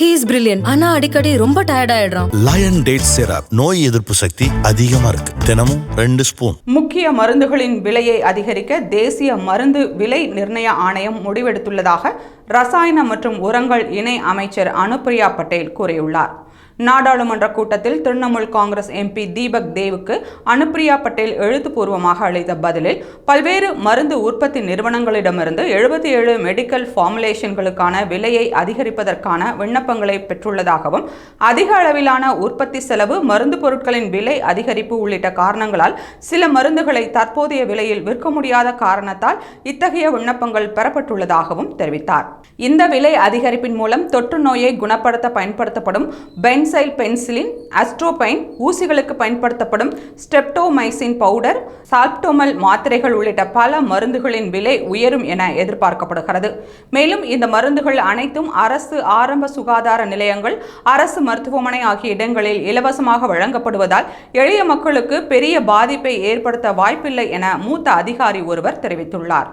He is brilliant ஆனா அடிக்கடி ரொம்ப டயர்ட் ஆயிடுறான். லயன் டேட் சிரப் நோய் எதிர்ப்பு சக்தி அதிகமா இருக்கு. தினமும் ரெண்டு ஸ்பூன் முக்கிய மருந்துகளின் விலையை அதிகரிக்க தேசிய மருந்து விலை நிர்ணய ஆணையம் முடிவெடுத்துள்ளதாக ரசாயன மற்றும் உரங்கள் இணை அமைச்சர் அனுப்பிரியா பட்டேல் கூறியுள்ளார். நாடாளுமன்ற கூட்டத்தில் திரிணாமுல் காங்கிரஸ் எம்பி தீபக் தேவுக்கு அனுப்பிரியா பட்டேல் எழுத்துப்பூர்வமாக அளித்த பதிலில் பல்வேறு மருந்து உற்பத்தி நிறுவனங்களிடமிருந்து எழுபத்தி ஏழு மெடிக்கல் ஃபார்முலேஷன்களுக்கான விலையை அதிகரிப்பதற்கான விண்ணப்பங்களை பெற்றுள்ளதாகவும் அதிக அளவிலான உற்பத்தி செலவு மருந்து பொருட்களின் விலை அதிகரிப்பு உள்ளிட்ட காரணங்களால் சில மருந்துகளை தற்போதைய விலையில் விற்க முடியாத காரணத்தால் இத்தகைய விண்ணப்பங்கள் பெறப்பட்டுள்ளதாகவும் தெரிவித்தார். இந்த விலை அதிகரிப்பின் மூலம் தொற்று நோயை குணப்படுத்த பயன்படுத்தப்படும் பென் பென்சைல் பென்சிலின் அஸ்ட்ரோபைன் ஊசிகளுக்கு பயன்படுத்தப்படும் ஸ்டெப்டோமைசின் பவுடர் சால்ப்டோமல் மாத்திரைகள் உள்ளிட்ட பல மருந்துகளின் விலை உயரும் என எதிர்பார்க்கப்படுகிறது. மேலும் இந்த மருந்துகள் அனைத்தும் அரசு ஆரம்ப சுகாதார நிலையங்கள் அரசு மருத்துவமனை ஆகிய இடங்களில் இலவசமாக வழங்கப்படுவதால் எளிய மக்களுக்கு பெரிய பாதிப்பை ஏற்படுத்த வாய்ப்பில்லை என மூத்த அதிகாரி ஒருவர் தெரிவித்துள்ளார்.